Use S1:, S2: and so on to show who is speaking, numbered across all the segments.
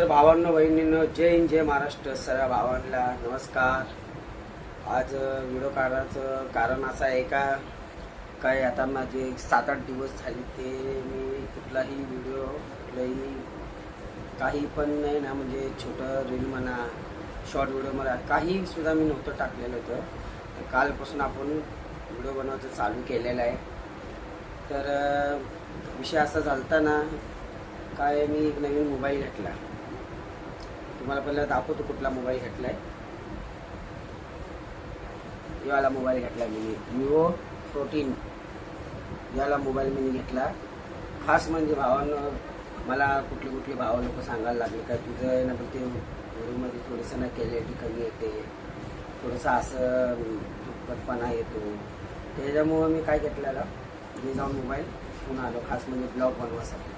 S1: तर भावांनो बहिणींनो जय हिंद जय महाराष्ट्र. सर्व भावांना नमस्कार. आज व्हिडिओ काढायचं कारण असं आहे का? काय आता माझे सात आठ दिवस झाले ते मी कुठलाही व्हिडिओ कुठलाही काही पण नाही ना म्हणजे छोटं रील म्हणा शॉर्ट व्हिडिओ म्हणा काहीसुद्धा मी नव्हतं टाकलेलं होतं. तर कालपासून आपण व्हिडिओ बनवायचं चालू केलेलं आहे. तर विषय असा झालता ना काय मी एक नवीन मोबाईल घेतला. तुम्हाला पहिला दाखवतो कुठला मोबाईल घेतलाय. याला मोबाईल घेतला मी विवो फोर्टीन याला मोबाईल मी घेतला. खास म्हणजे भावानं मला कुठले कुठले भाव लोक सांगायला लागले काय तुझं आहे ना पण ते व्हिडिओमध्ये थोडंसं ना क्लॅरिटी कमी येते. थोडंसं असं दुप्पटपणा येतो. त्याच्यामुळं मी काय घेतलेलं मी जाऊन मोबाईल पुन्हा आलो. खास म्हणजे ब्लॉग बनवासाठी.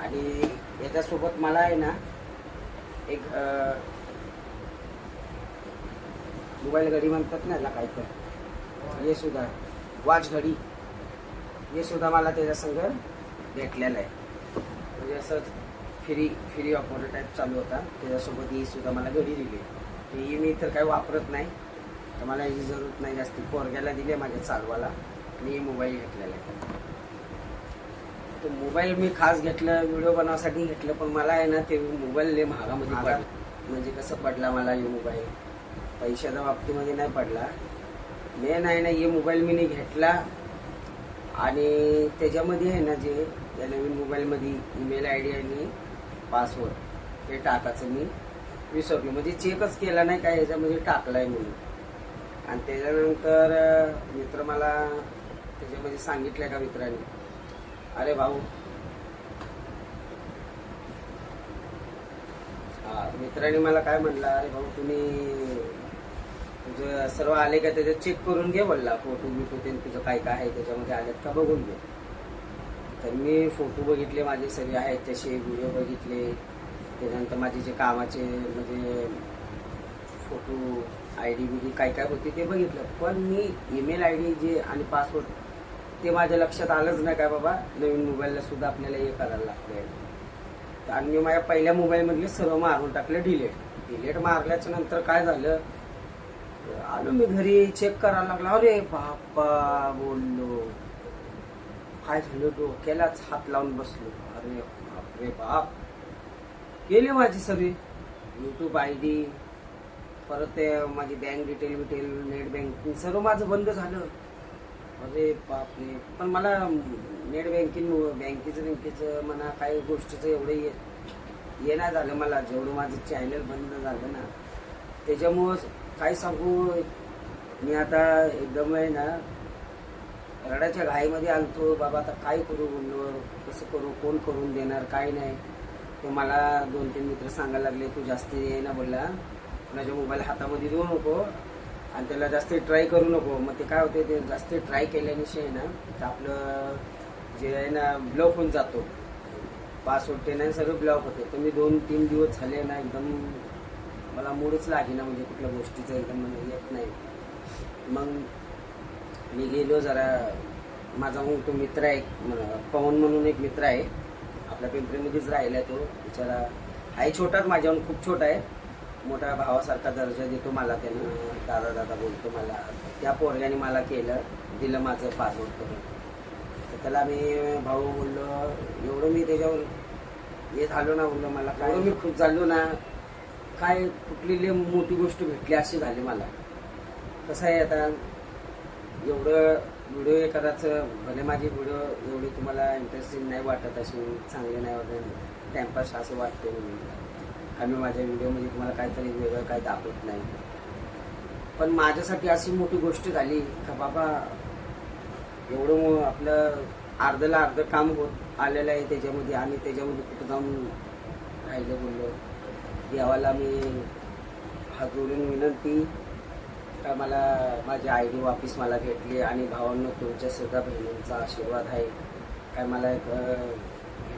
S1: आणि याच्यासोबत मला आहे ना एक मोबाईल घडी म्हणतात ना याला काय तर. हे सुद्धा. वॉच घडी. हे सुद्धा मला त्याच्या संग भेटलेलं आहे. म्हणजे असंच फ्री फ्री ऑफ टाईप चालू होता. त्याच्यासोबत ही सुद्धा मला घडी दिली. ही मी तर काही वापरत नाही. तर मला ही जरूरत नाही जास्त. पोरग्याला दिली माझ्या चालवाला मी मोबाईल घेतलेला आहे. तो मोबाईल मी खास घेतलं व्हिडिओ बनवासाठी घेतलं पण मला आहे ना ते मोबाईल लय महागामध्ये पडला. म्हणजे कसं पडला मला हे मोबाईल? पैशाच्या बाबतीमध्ये नाही पडला. मेन आहे ना हे मोबाईल मी नाही घेतला. आणि त्याच्यामध्ये आहे ना जे या नवीन मोबाईलमध्ये ईमेल आय डी आणि पासवर्ड हे टाकायचं मी. विसरलो म्हणजे चेकच केला नाही काय ह्याच्यामध्ये टाकलं आहे म्हणून. आणि त्याच्यानंतर मित्र मला त्याच्यामध्ये सांगितलं का मित्राने? अरे भाऊ. मित्राने मला काय म्हणला अरे भाऊ तुम्ही तुझं सर्व आले का त्याच्यात चेक करून घे बोलला फोटो बिटो ते तुझं काय काय आहे त्याच्यामध्ये आलेत का बघून घे. तर मी फोटो बघितले माझे सगळे आहेत तसे व्हिडिओ बघितले. त्याच्यानंतर माझे जे कामाचे म्हणजे फोटो आय डी बी काय काय होते ते बघितलं. पण मी ईमेल आय डी जे आणि पासवर्ड ते माझ्या लक्षात आलंच नाही काय बाबा. नवीन मोबाईलला सुद्धा आपल्याला हे करायला लागतंय. तर आणि मी माझ्या पहिल्या मोबाईलमधले सर्व मारून टाकले डिलेट डिलेट मारल्याच्या नंतर काय झालं? आलो मी घरी चेक करायला लागला. अरे बाप्पा बोललो. काय झालं? डोक्यालाच हात लावून बसलो. अरे बापरे बाप. गेले माझी सगळी यूट्यूब आय डी परत ते माझी बँक डिटेल बिटेल नेट बँकिंग सर्व माझं बंद झालं. अरे बापरे. पण मला नेट बँकिंग बँकेचं बँकेचं म्हणा काही गोष्टीचं एवढं ये येणार नाही झालं मला. जेवढं माझं चॅनल बंद झालं ना त्याच्यामुळं काय सांगू मी आता एकदम आहे ना रडाच्या घाईमध्ये आलतो. बाबा आता काय करू बोललो कसं करू? कोण करून देणार? काय नाही. तो मला दोन तीन मित्र सांगायला लागले तू जास्ती ये ना बोलला. माझ्या मोबाईल हातामध्ये देऊ नको. आणि त्याला जास्त ट्राय करू नको. मग ते काय होते ते जास्त ट्राय केल्याविषयी ना तर आपलं जे आहे ना ब्लॉक होऊन जातो. पासवर्ड ते नाही सगळं ब्लॉक होते. तर मी दोन तीन दिवस झाले ना एकदम मला मूडच लागेना म्हणजे कुठल्या गोष्टीचं एकदम येत नाही. मग मी गेलो जरा माझा मग तो मित्र आहे पवन म्हणून एक मित्र आहे. आपल्या पिंपरीमध्येच राहिला तो. बिचारा आहे छोटाच माझ्याहून खूप छोटा आहे. मोठ्या भावासारखा दर्जा देतो मला त्यानं. दादा दादा बोलतो मला. त्या पोरग्याने मला केलं दिलं माझं पासवर्ड करून. तर त्याला मी भाऊ बोललो एवढं मी त्याच्यावर हे झालो ना बोललो मला. काय मी खूप झालो ना. काय कुठली मोठी गोष्ट भेटली अशी झाली मला. कसं आहे आता एवढं व्हिडिओ एखादाचं भले माझी व्हिडिओ एवढी तुम्हाला इंटरेस्टिंग नाही वाटत अशी चांगली नाही वाटत. टाइमपास असं वाटते कारण मी माझ्या व्हिडिओमध्ये तुम्हाला काहीतरी वेगळं काही दाखवत नाही. पण माझ्यासाठी अशी मोठी गोष्ट झाली का बाबा एवढं आपलं अर्धला अर्ध काम होत आलेलं आहे त्याच्यामध्ये आणि त्याच्यामध्ये कुठं जाऊन राहिलं बोललो. देवाला मी हात जोडून विनंती का मला माझी आय डी वापिस मला भेटली आणि भावांना तुमच्या सुद्धा बहिणींचा आशीर्वाद आहे. काय मला एक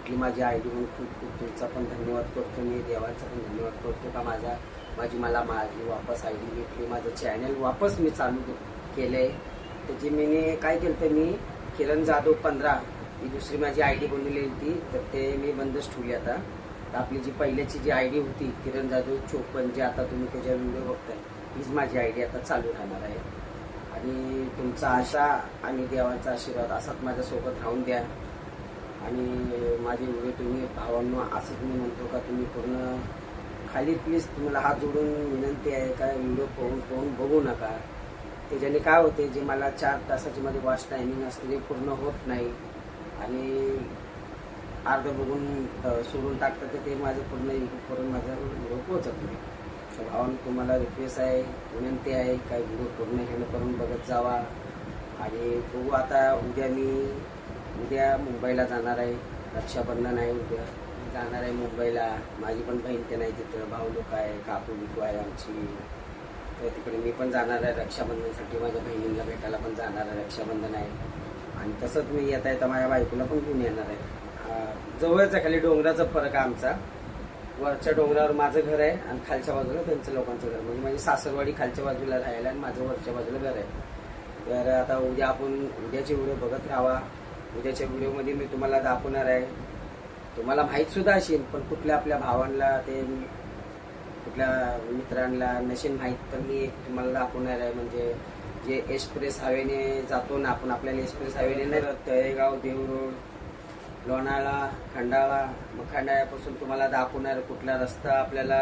S1: भेटली माझी आय डी म्हणून खूप खूप तुमचा पण धन्यवाद करतो. मी देवाचा पण धन्यवाद करतो का माझा माझी मला माझी वापस आय डी भेटली माझं चॅनल वापस मी चालू केलं आहे त्याची मी काय केलं तर मी किरण जाधव पंधरा ही दुसरी माझी आय डी बनवलेली होती तर ते मी बंदच ठेवली आता. तर आपली जी पहिल्याची जी आय डी होती किरण जाधव चोपन जी आता तुम्ही त्याच्या व्हिडिओ बघताय हीच माझी आय डी आता चालू राहणार आहे. आणि तुमचा आशा आणि देवाचा आशीर्वाद असाच माझ्यासोबत राहून द्या. आणि माझे व्हिडिओ तुम्ही भावांना असंच मी म्हणतो का तुम्ही पूर्ण खाली प्लीज तुम्हाला हात जोडून विनंती आहे का व्हिडिओ पाहून पाहून बघू नका. त्याच्याने काय होते जे मला चार तासाची माझी वॉच टायमिंग असते ते पूर्ण होत नाही. आणि अर्ध बघून सोडून टाकतात तर ते माझं पूर्ण युट्यूबपर्यंत माझा व्हिडिओ पोहोचत नाही. तर तुम्हाला रिक्वेस्ट आहे विनंती आहे काय व्हिडिओ पूर्ण हॅन्ड करून बघत जावा. आणि बघू आता उद्या मी उद्या मुंबईला जाणार आहे. रक्षाबंधन आहे उद्या. जाणार आहे मुंबईला. माझी पण बहीण ते नाही तिथं. भाऊ लोक आहे काकू बिकू आहे आमची. तर तिकडे मी पण जाणार आहे रक्षाबंधनसाठी. माझ्या बहिणीला भेटायला पण जाणार आहे. रक्षाबंधन आहे. आणि तसंच मी येता येता माझ्या बायकोला पण घेऊन येणार आहे. जवळच आहे खाली डोंगराचा फरक आहे आमचा. वरच्या डोंगरावर माझं घर आहे आणि खालच्या बाजूला त्यांचं लोकांचं घर म्हणजे माझी सासरवाडी खालच्या बाजूला राहायला आणि माझं वरच्या बाजूला घर आहे. तर आता उद्या आपण उद्याची व्हिडिओ बघत राहावा. उद्याच्या व्हिडिओमध्ये मी तुम्हाला दाखवणार आहे. तुम्हाला माहीत सुद्धा असेल पण कुठल्या आपल्या भावांना ते कुठल्या मित्रांना नसेल माहीत तर मी एक तुम्हाला दाखवणार आहे. म्हणजे जे एक्सप्रेस हायवेने जातो ना आपण आपल्याला एक्सप्रेस हायवेने नाही जात, तळेगाव देवरोड लोणाळा खंडाळा मग खंडाळ्यापासून तुम्हाला दाखवणार कुठला रस्ता आपल्याला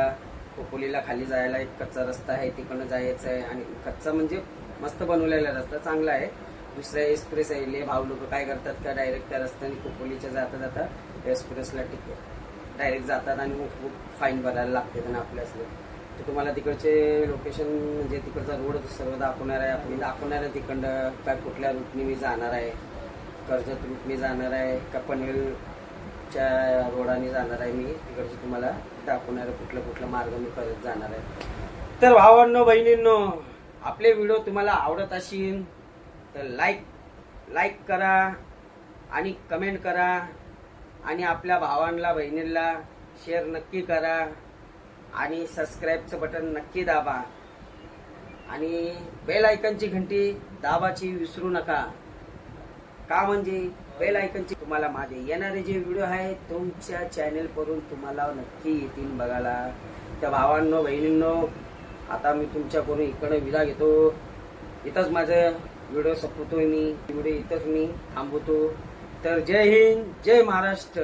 S1: खोपोलीला खाली जायला एक कच्चा रस्ता आहे तिकडनं जायचं आहे. आणि कच्चा म्हणजे मस्त बनवलेला रस्ता चांगला आहे. दुसऱ्या एक्सप्रेस आहे. ले भाऊ लोक काय करतात का? डायरेक्ट त्या रस्त्याने खोपोलीच्या जाता जाता एक्सप्रेसला टिकट डायरेक्ट जातात आणि खूप फाईन भरायला लागते त्यांना आपल्यास तर तुम्हाला तिकडचे लोकेशन म्हणजे तिकडचा रोड सर्व दाखवणार आहे. आपण दाखवणार आहे तिकडं. काय कुठल्या रूटने मी जाणार आहे? कर्जत रूटने जाणार आहे का पनवेलच्या रोडाने जाणार आहे मी? तिकडचे तुम्हाला दाखवणार आहे कुठला कुठला मार्ग मी करत जाणार आहे. तर भावांनो बहिणींनो आपले व्हिडिओ तुम्हाला आवडत असेल तर लाईक लाईक करा आणि कमेंट करा आणि आपल्या भावांना बहिणींना शेअर नक्की करा आणि सबस्क्राईबचं बटन नक्की दाबा. आणि बेल आयकनची घंटी दाबाची विसरू नका. का म्हणजे? बेल आयकनची तुम्हाला माझे येणारे जे व्हिडिओ आहे तुमच्या चॅनेलवरून तुम्हाला नक्की येतील बघायला. त्या भावांनो बहिणींनो आता मी तुमच्याकडून इकडं विदा घेतो. इथंच माझं व्हिडिओ संपवतोय मी व्हिडिओ इथंच मी थांबवतो. तर जय हिंद जय महाराष्ट्र.